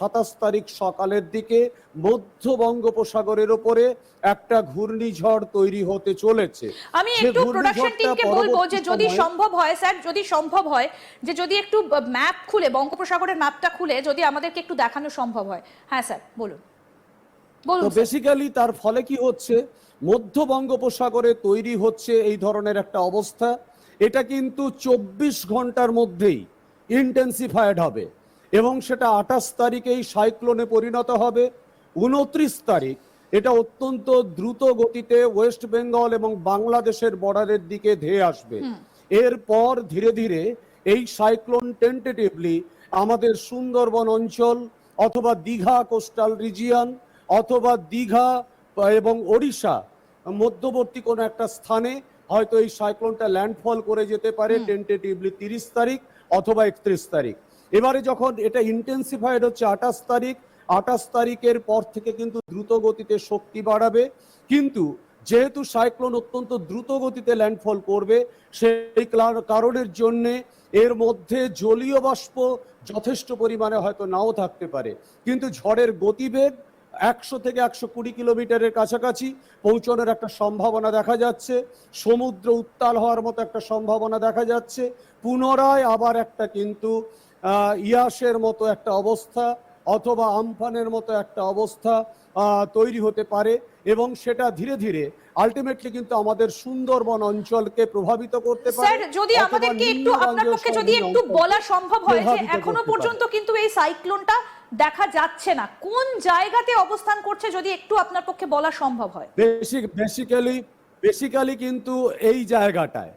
সাতাশ তারিখ সকালের দিকে মধ্য বঙ্গোপসাগরের ওপরে একটা ঘূর্ণিঝড় তৈরি হতে চলেছে। আমি একটু প্রোডাকশন টিমকে বলব যে যদি সম্ভব হয় স্যার যদি সম্ভব হয় যে যদি একটু ম্যাপ খুলে বঙ্গোপসাগরের ম্যাপটা খুলে যদি আমাদেরকে একটু দেখানো সম্ভব হয়। হ্যাঁ স্যার বলুন। বলুন তো বেসিক্যালি তার ফলে কি হচ্ছে? মধ্য বঙ্গোপসাগরে তৈরি হচ্ছে এই ধরনের একটা অবস্থা। এটা কিন্তু চব্বিশ ঘণ্টার মধ্যেই ইন্টেন্সিফাইড হবে। এবং সেটা আঠাশ তারিখেই সাইক্লোনে পরিণত হবে। উনত্রিশ তারিখ এটা অত্যন্ত দ্রুত গতিতে ওয়েস্ট বেঙ্গল এবং বাংলাদেশের বর্ডারের দিকে ধেয়ে আসবে। এরপর ধীরে ধীরে এই সাইক্লোন টেন্টেটিভলি আমাদের সুন্দরবন অঞ্চল অথবা দীঘা কোস্টাল রিজিয়ন অথবা দীঘা এবং ওড়িশা মধ্যবর্তী কোনো একটা স্থানে হয়তো এই সাইক্লোনটা ল্যান্ডফল করে যেতে পারে টেন্টেটিভলি তিরিশ তারিখ অথবা একত্রিশ তারিখ। এবারে যখন এটা ইন্টেন্সিফাইড হচ্ছে আঠাশ তারিখ, আঠাশ তারিখের পর থেকে কিন্তু দ্রুত গতিতে শক্তি বাড়াবে। কিন্তু যেহেতু সাইক্লোন অত্যন্ত দ্রুত গতিতে ল্যান্ডফল করবে, সেই কারণের জন্যে এর মধ্যে জলীয় বাষ্প যথেষ্ট পরিমাণে হয়তো নাও থাকতে পারে। কিন্তু ঝড়ের গতিবেগ একশো থেকে একশো কুড়ি কিলোমিটারের কাছাকাছি পৌঁছানোর একটা সম্ভাবনা দেখা যাচ্ছে। সমুদ্র উত্তাল হওয়ার মতো একটা সম্ভাবনা দেখা যাচ্ছে। পুনরায় আবার একটা কিন্তু ইয়াসের মতো একটা অবস্থা অথবা আমফানের মতো একটা অবস্থা তৈরি হতে পারে এবং সেটা ধীরে ধীরে আলটিমেটলি কিন্তু আমাদের সুন্দরবন অঞ্চলকে প্রভাবিত করতে পারে স্যার যদি আমাদেরকে একটু আপনার পক্ষে যদি একটু বলা সম্ভব হয় যে এখনও পর্যন্ত কিন্তু এই সাইক্লোনটা দেখা যাচ্ছে না। কোন জায়গাতে অবস্থান করছে যদি একটু আপনার পক্ষে বলা সম্ভব হয়? বেসিক বেসিক্যালি বেসিক্যালি কিন্তু এই জায়গাটায়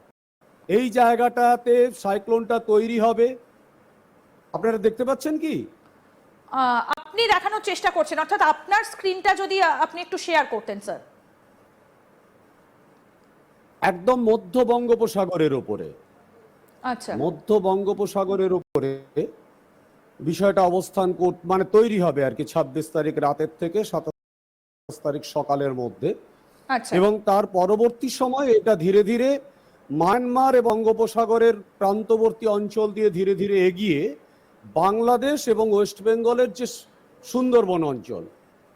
এই জায়গাটাতে সাইক্লোনটা তৈরি হবে আপনারা দেখতে পাচ্ছেন কি? আপনি দেখানোর চেষ্টা করছেন অর্থাৎ আপনার স্ক্রিনটা যদি আপনি একটু শেয়ার করতেন স্যার একদম মধ্য বঙ্গোপসাগরের ওপরে আচ্ছা। মধ্য বঙ্গোপসাগরের ওপরে বিষয়টা অবস্থান মানে তৈরি হবে আর কি ছাব্বিশ তারিখ রাতের থেকে সাতাশ তারিখ সকালের মধ্যে। আচ্ছা। এবং তার পরবর্তী সময় এটা ধীরে ধীরে মায়ানমার এবং বঙ্গোপসাগরের প্রান্তবর্তী অঞ্চল দিয়ে ধীরে ধীরে এগিয়ে বাংলাদেশ এবং ওয়েস্ট বেঙ্গলের যে সুন্দরবন অঞ্চল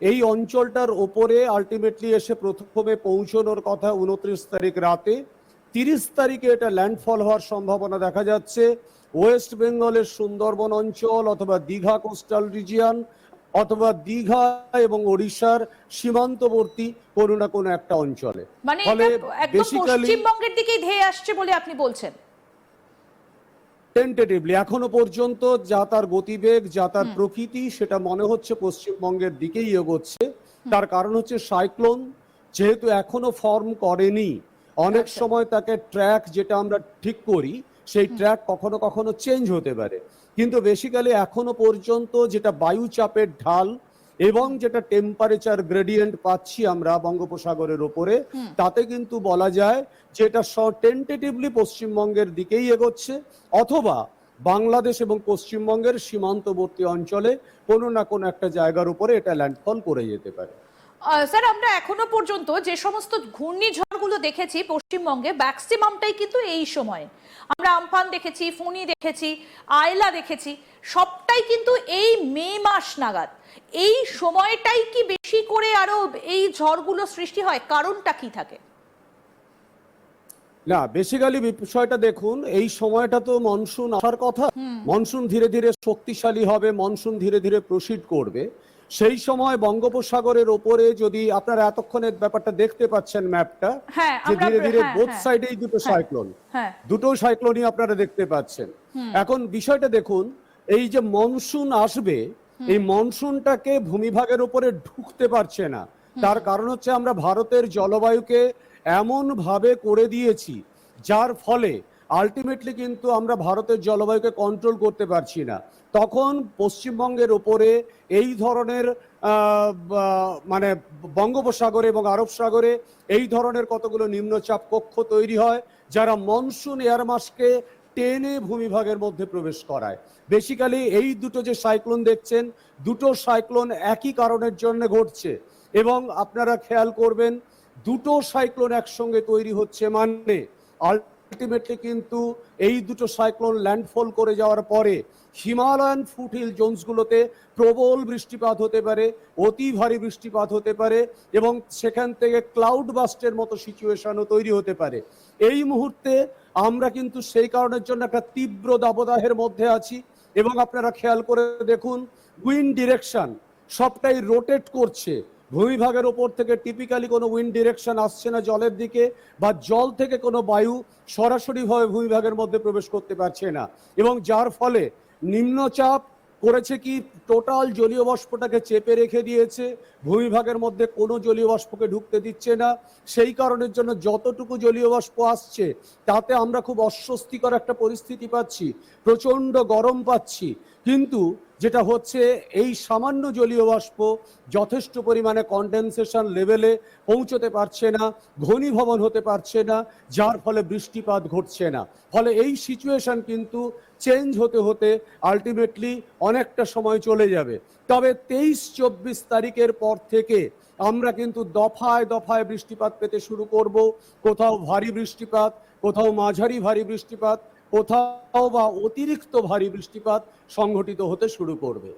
এই অঞ্চলটার ওপরে আলটিমেটলি এসে প্রথমে পৌঁছানোর কথা উনত্রিশ তারিখ রাতে। তিরিশ তারিখে এটা ল্যান্ডফল হওয়ার সম্ভাবনা দেখা যাচ্ছে। ওয়েস্ট বেঙ্গলের সুন্দরবন অঞ্চল অথবা দীঘা কোস্টাল রিজিয়ান অথবা দীঘা এবং ওড়িশার সীমান্তবর্তী কোনো না কোনো একটা অঞ্চলে। মানে বেসিক্যালি পশ্চিমবঙ্গের দিকেই ধেয়ে আসছে বলে আপনি বলছেন? টেন্টেটিভলি এখনও পর্যন্ত যা তার গতিবেগ যা তার প্রকৃতি সেটা মনে হচ্ছে পশ্চিমবঙ্গের দিকেই এগোচ্ছে। তার কারণ হচ্ছে সাইক্লোন যেহেতু এখনও ফর্ম করেনি অনেক আচ্ছা। সময় তাকে ট্র্যাক যেটা আমরা ঠিক করি সেই ট্র্যাক কখনো কখনো চেঞ্জ হতে পারে। কিন্তু বেসিক্যালি এখনও পর্যন্ত যেটা বায়ুচাপের ঢাল এবং যেটা টেম্পারেচার গ্রেডিয়েন্ট পাচ্ছি আমরা বঙ্গোপসাগরের ওপরে তাতে কিন্তু বলা যায় যে এটা টেন্টেটিভলি পশ্চিমবঙ্গের দিকেই এগোচ্ছে অথবা বাংলাদেশ এবং পশ্চিমবঙ্গের সীমান্তবর্তী অঞ্চলে কোনো না কোনো একটা জায়গার উপরে এটা ল্যান্ডফল করে যেতে পারে। স্যার আমরা এখনও পর্যন্ত যে সমস্ত ঘূর্ণিঝড়গুলো দেখেছি পশ্চিমবঙ্গে ম্যাক্সিমামটাই কিন্তু এই সময়ে। আমরা আমফান দেখেছি ফণি দেখেছি আয়লা দেখেছি সবটাই কিন্তু এই মে মাস নাগাদ। এই সময়টাই কি বেশি করে আরও এই ঝড়গুলো সৃষ্টি হয়? কারণটা কি থাকে? না বেসিক্যালি বিষয়টা দেখুন এই সময়টা তো মনসুন আসার কথা। মনসুন ধীরে ধীরে শক্তিশালী হবে মনসুন ধীরে ধীরে প্রসিড করবে। সেই সময় বঙ্গোপসাগরের ওপরে যদি আপনারা এতক্ষণের ব্যাপারটা দেখতে পাচ্ছেন ম্যাপটা যে ধীরে ধীরে বোথ হ্যাঁ। সাইডেই দুটো হ্যাঁ। সাইক্লোন হ্যাঁ। দুটো সাইক্লোনই আপনারা দেখতে পাচ্ছেন। এখন বিষয়টা দেখুন এই যে মনসুন আসবে এই মনসুনটাকে ভূমিভাগের উপরে ঢুকতে পারছে না। তার কারণ হচ্ছে আমরা ভারতের জলবায়ুকে এমন ভাবে করে দিয়েছি যার ফলে আলটিমেটলি কিন্তু আমরা ভারতের জলবায়ুকে কন্ট্রোল করতে পারছি না। তখন পশ্চিমবঙ্গের ওপরে এই ধরনের মানে বঙ্গোপসাগরে এবং আরব সাগরে এই ধরনের কতগুলো নিম্নচাপ কক্ষ তৈরি হয় যারা মনসুন এয়ার মাসকে টেনে ভূমিভাগের মধ্যে প্রবেশ করায়। বেসিক্যালি এই দুটো যে সাইক্লোন দেখছেন, দুটো সাইক্লোন একই কারণের জন্য ঘটছে। এবং আপনারা খেয়াল করবেন, দুটো সাইক্লোন একসঙ্গে তৈরি হচ্ছে মানে আলটিমেটলি কিন্তু এই দুটো সাইক্লোন ল্যান্ডফল করে যাওয়ার পরে হিমালয়ান ফুটহিল জোনসগুলোতে প্রবল বৃষ্টিপাত হতে পারে, অতি ভারী বৃষ্টিপাত হতে পারে এবং সেখান থেকে ক্লাউড বাস্টের মতো সিচুয়েশনও তৈরি হতে পারে। এই মুহূর্তে আমরা কিন্তু সেই কারণের জন্য একটা তীব্র দাবদাহের মধ্যে আছি এবং আপনারা খেয়াল করে দেখুন উইন্ড ডিরেকশন সবটাই রোটেট করছে। ভূমিভাগের ওপর থেকে টিপিক্যালি কোনো উইন্ড ডিরেকশন আসছে না জলের দিকে বা জল থেকে কোনো বায়ু সরাসরিভাবে ভূমিভাগের মধ্যে প্রবেশ করতে পারছে না। এবং যার ফলে নিম্নচাপ করেছে কি? টোটাল জলীয় বাষ্পটাকে চেপে রেখে দিয়েছে। ভূমিভাগের মধ্যে কোনো জলীয় বাষ্পকে ঢুকতে দিচ্ছে না। সেই কারণের জন্য যতটুকু জলীয় বাষ্প আসছে, তাতে আমরা খুব অস্বস্তিকর একটা পরিস্থিতি পাচ্ছি, প্রচণ্ড গরম পাচ্ছি। কিন্তু যেটা হচ্ছে, এই সামান্য জলীয় বাষ্প যথেষ্ট পরিমাণে কন্ডেনসেশন লেভেলে পৌঁছতে পারছে না, ঘনীভবন হতে পারছে না, যার ফলে বৃষ্টিপাত ঘটছে না। ফলে এই সিচুয়েশন কিন্তু চেঞ্জ হতে হতে আলটিমেটলি অনেকটা সময় চলে যাবে। তবে তেইশ চব্বিশ তারিখের পর থেকে আমরা কিন্তু দফায় দফায় বৃষ্টিপাত পেতে শুরু করব। কোথাও ভারী বৃষ্টিপাত, কোথাও মাঝারি ভারী বৃষ্টিপাত, কোথাও বা অতিরিক্ত ভারী বৃষ্টিপাত সংঘটিত হতে শুরু করবে।